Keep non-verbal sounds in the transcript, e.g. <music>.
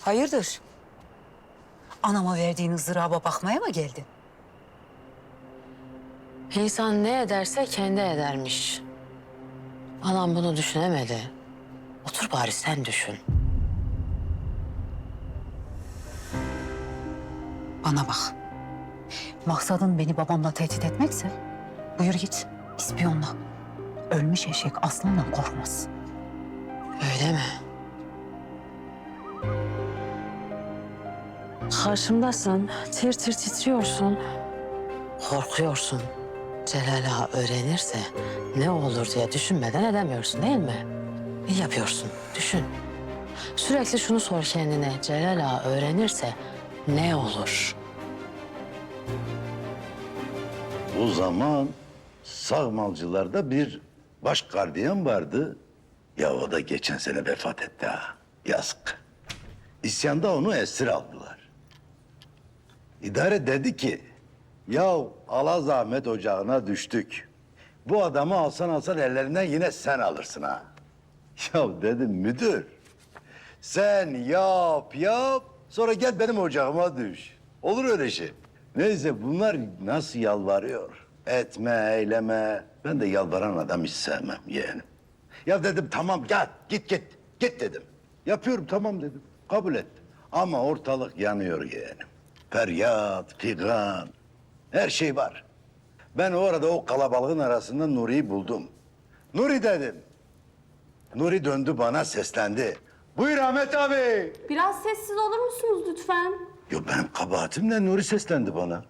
Hayırdır? Anama verdiğin ızdıraba bakmaya mı geldin? İnsan ne ederse kendi edermiş. Anam bunu düşünemedi. Otur bari sen düşün. Bana bak. Maksadın beni babamla tehdit etmekse buyur git ispiyonla. Ölmüş eşek aslandan korkmaz. Öyle mi? Karşımdasın, tir tir titriyorsun. Korkuyorsun. Celal Ağa öğrenirse ne olur diye düşünmeden edemiyorsun değil mi? İyi yapıyorsun, düşün. Sürekli şunu sor kendine, Celal Ağa öğrenirse ne olur? O zaman Sağmalcılarda bir baş gardiyan vardı. Ya o da geçen sene vefat etti ha. Yazık. İsyanda onu esir aldılar. İdare dedi ki, ya ala zahmet ocağına düştük. Bu adamı alsan alsan ellerinden yine sen alırsın ha. <laughs> Ya dedim müdür, sen yap yap sonra gel benim ocağıma düş. Olur öyle şey. Neyse bunlar nasıl yalvarıyor. Etme, eyleme. Ben de yalvaran adam hiç sevmem yeğenim. Ya dedim tamam gel git git git dedim. Yapıyorum tamam dedim. Kabul ettim. Ama ortalık yanıyor yeğenim. Feryat, figan, her şey var. Ben orada o kalabalığın arasında Nuri'yi buldum. Nuri dedim. Nuri döndü bana seslendi. Buyur Ahmet abi. Biraz sessiz olur musunuz lütfen? Yo benim kabahatim ne? Nuri seslendi bana.